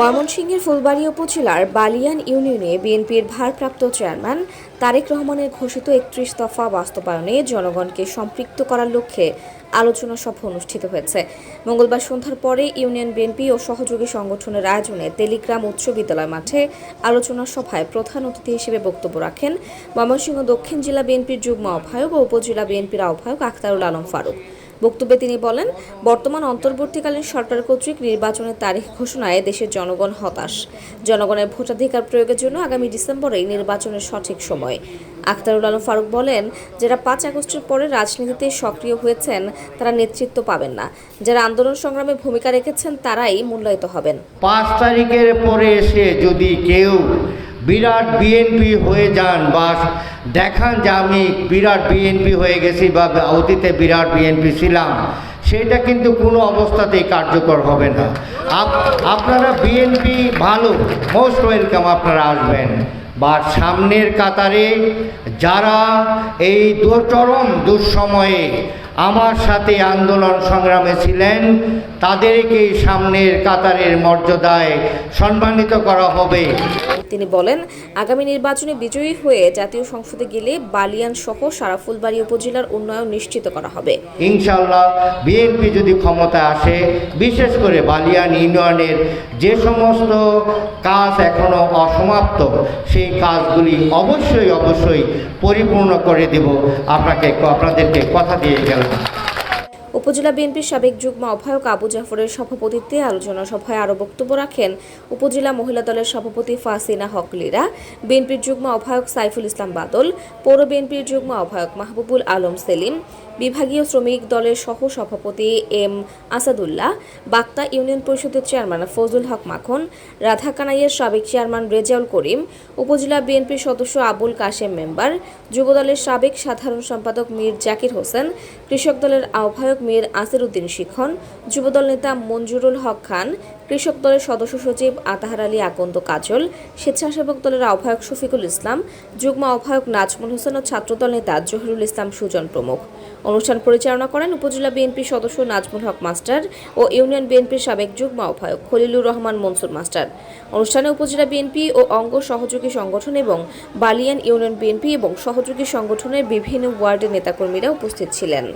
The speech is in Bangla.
ময়মনসিংহের ফুলবাড়ী উপজেলার বালিয়ান ইউনিয়নে বিএনপির ভারপ্রাপ্ত চেয়ারম্যান তারেক রহমানের ঘোষিত একত্রিশ দফা বাস্তবায়নে জনগণকে সম্পৃক্ত করার লক্ষ্যে আলোচনা সভা অনুষ্ঠিত হয়েছে। মঙ্গলবার সন্ধ্যার পরে ইউনিয়ন বিএনপি ও সহযোগী সংগঠনের আয়োজনে টেলিগ্রাম উচ্চ বিদ্যালয় মাঠে আলোচনা সভায় প্রধান অতিথি হিসেবে বক্তব্য রাখেন ময়মনসিংহ দক্ষিণ জেলা বিএনপির যুগ্ম আহ্বায়ক ও উপজেলা বিএনপির আহ্বায়ক আখতারুল আলম ফারুক। বক্তব্যে তিনি বলেন, বর্তমান অন্তর্বর্তীকালীন সরকার কর্তৃক নির্বাচনের তারিখ ঘোষণায় দেশের জনগণ হতাশ। জনগণের ভোটাধিকার প্রয়োগের জন্য আগামী ডিসেম্বরেই নির্বাচনের সঠিক সময়। আখতারুল আলম ফারুক বলেন, যারা পাঁচ আগস্টের পরে রাজনীতিতে সক্রিয় হয়েছেন, তারা নেতৃত্ব পাবেন না। যারা আন্দোলন সংগ্রামে ভূমিকা রেখেছেন, তারাই মূল্যায়িত হবেন। পাঁচ তারিখের পরে এসে যদি কেউ বিরাট বিএনপি হয়ে যান বা দেখান যে আমি বিরাট বিএনপি হয়ে গেছি বা অতীতে বিরাট বিএনপি ছিলাম, সেটা কিন্তু কোনো অবস্থাতেই কার্যকর হবে না। আপ- আপনারা বিএনপি ভালো মোস্ট ওয়েলকাম আপনারা আসবেন। বা সামনের কাতারে যারা এই দুচরম দুঃসময়ে আমার সাথে আন্দোলন সংগ্রামে ছিলেন তাদেরকে সামনের কাতারের মর্যাদায় সম্মানিত করা হবে? তিনি বলেন আগামী নির্বাচনে বিজয়ী হয়ে জাতীয় সংসদে গেলে বালিয়ান সহ সারা ফুলবাড়ী উপজেলার উন্নয়ন নিশ্চিত করা হবে। ইনশাল্লাহ বিএনপি যদি ক্ষমতায় আসে বিশেষ করে বালিয়ান ইউনিয়নের যে সমস্ত কাজ এখনও অসমাপ্ত সেই কাজগুলি অবশ্যই অবশ্যই পরিপূর্ণ করে দেব। আপনাকে আপনাদেরকে কথা দিয়ে গেলাম। উপজেলা বিএনপির সাবেক যুগ্ম আহ্বায়ক আবু জাফরের সভাপতিত্বে আলোচনা সভায় আরও বক্তব্য রাখেন উপজেলা মহিলা দলের সভাপতি ফাসিনা হক লীরা, বিএনপির যুগ্ম আহ্বায়ক সাইফুল ইসলাম বাদল, পৌর বিএনপির যুগ্ম আহ্বায়ক মাহবুবুল আলম সেলিম, বিভাগীয় শ্রমিক দলের সহ সভাপতি এম আসাদুল্লাহ, বাক্তা ইউনিয়ন পরিষদের চেয়ারম্যান ফজলুল হক মাখন রাধাকানাইয়ের সাবেক চেয়ারম্যান রেজাউল করিম, উপজেলা বিএনপির সদস্য আবুল কাশেম মেম্বার যুবদলের সাবেক সাধারণ সম্পাদক মীর জাকির হোসেন কৃষক দলের আহ্বায়ক মীর আসির উদ্দিন শিখন, যুবদল নেতা মঞ্জুরুল হক খান, কৃষক দলের সদস্য সচিব আতাহার আলী আকন্দ কাজল, স্বেচ্ছাসেবক দলের আহ্বায়ক শফিকুল ইসলাম, যুগ্ম আহ্বায়ক নাজমুল হোসেন ও ছাত্রদল নেতা জহিরুল ইসলাম সুজন প্রমুখ। অনুষ্ঠান পরিচালনা করেন উপজেলা বিএনপি সদস্য নাজমুল হক মাস্টার ও ইউনিয়ন বিএনপির সাবেক যুগ্ম আহ্বায়ক খলিলুর রহমান মনসুর মাস্টার। অনুষ্ঠানে উপজেলা বিএনপি ও অঙ্গ সহযোগী সংগঠন এবং বালিয়ান ইউনিয়ন বিএনপি এবং সহযোগী সংগঠনের বিভিন্ন ওয়ার্ডের নেতাকর্মীরা উপস্থিত ছিলেন।